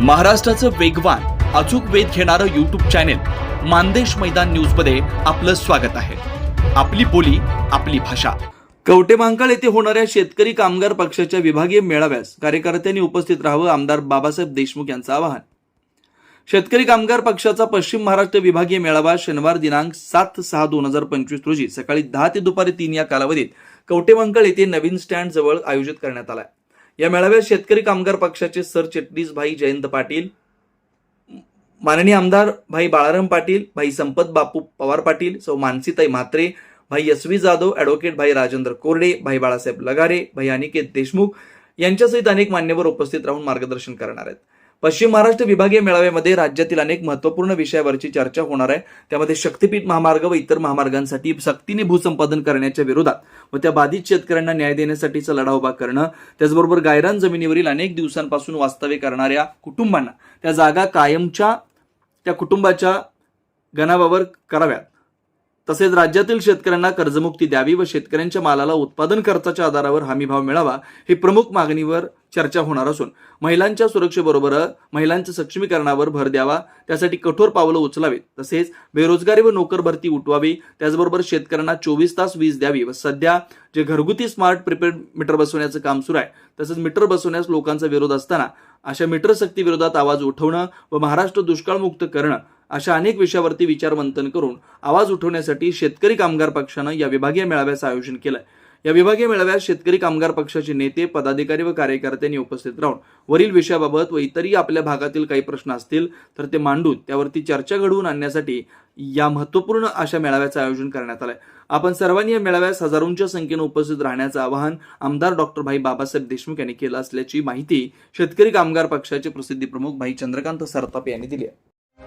महाराष्ट्राचं वेगवान अचूक वेध घेणारं यूट्यूब चॅनेल मानदेश मैदान न्यूजमध्ये आपलं स्वागत आहे. आपली बोली आपली भाषा. कवटेमांकाळ येथे होणाऱ्या शेतकरी कामगार पक्षाच्या विभागीय मेळाव्यास कार्यकर्त्यांनी उपस्थित राहावं आमदार बाबासाहेब देशमुख यांचं आवाहन. शेतकरी कामगार पक्षाचा पश्चिम महाराष्ट्र विभागीय मेळावा शनिवार दिनांक सात सहा दोन हजार पंचवीस रोजी सकाळी दहा ते दुपारी तीन या कालावधीत कवटेमांकाळ येथे नवीन स्टँड जवळ आयोजित करण्यात आला या मेळाव्यात शेतकरी कामगार पक्षाचे सरचिटणीस भाई जयंत पाटील माननीय आमदार भाई बाळाराम पाटील भाई संपत बापू पवार पाटील सौ मानसीताई म्हात्रे भाई यशवी जाधव ॲडव्होकेट भाई राजेंद्र कोरडे भाई बाळासाहेब लगारे भाई अनिकेत देशमुख यांच्यासहित अनेक मान्यवर उपस्थित राहून मार्गदर्शन करणार आहेत. पश्चिम महाराष्ट्र विभागीय मेळाव्यामध्ये राज्यातील अनेक महत्त्वपूर्ण विषयावरची चर्चा होणार आहे. त्यामध्ये शक्तीपीठ महामार्ग व इतर महामार्गांसाठी सक्तीने भूसंपादन करण्याच्या विरोधात व त्या बाधित शेतकऱ्यांना न्याय देण्यासाठीचा लढा उभा करणं त्याचबरोबर गायरान जमिनीवरील अनेक दिवसांपासून वास्तव्य करणाऱ्या कुटुंबांना त्या जागा कायमच्या त्या कुटुंबाच्या गणाबावर कराव्यात. तसेच राज्यातील शेतकऱ्यांना कर्जमुक्ती द्यावी व शेतकऱ्यांच्या मालाला उत्पादन खर्चाच्या आधारावर हमीभाव मिळावा ही प्रमुख मागणीवर चर्चा होणार असून महिलांच्या सुरक्षेबरोबर महिलांच्या सक्षमीकरणावर भर द्यावा त्यासाठी कठोर पावलं उचलावीत. तसेच बेरोजगारी व नोकर भरती उठवावी त्याचबरोबर शेतकऱ्यांना चोवीस तास वीज द्यावी व सध्या जे घरगुती स्मार्ट प्रिपेड मीटर बसवण्याचं काम सुरू आहे तसंच मीटर बसवण्यास लोकांचा विरोध असताना अशा मीटर सक्ती विरोधात आवाज उठवणं व महाराष्ट्र दुष्काळमुक्त करणं अशा अनेक विषयावरती विचारमंथन करून आवाज उठवण्यासाठी शेतकरी कामगार पक्षानं या विभागीय मेळाव्याचं आयोजन केलंय. या विभागीय मेळाव्यात शेतकरी कामगार पक्षाचे नेते पदाधिकारी व कार्यकर्त्यांनी उपस्थित राहून वरील विषयाबाबत व इतरही आपल्या भागातील काही प्रश्न असतील तर ते मांडून त्यावरती चर्चा घडवून आणण्यासाठी या महत्त्वपूर्ण अशा मेळाव्याचं आयोजन करण्यात आलंय. आपण सर्वांनी या मेळाव्यास हजारोंच्या संख्येनं उपस्थित राहण्याचं आवाहन आमदार डॉक्टर भाई बाबासाहेब देशमुख यांनी केलं असल्याची माहिती शेतकरी कामगार पक्षाचे प्रसिद्धी प्रमुख भाई चंद्रकांत सरताप यांनी दिली आहे.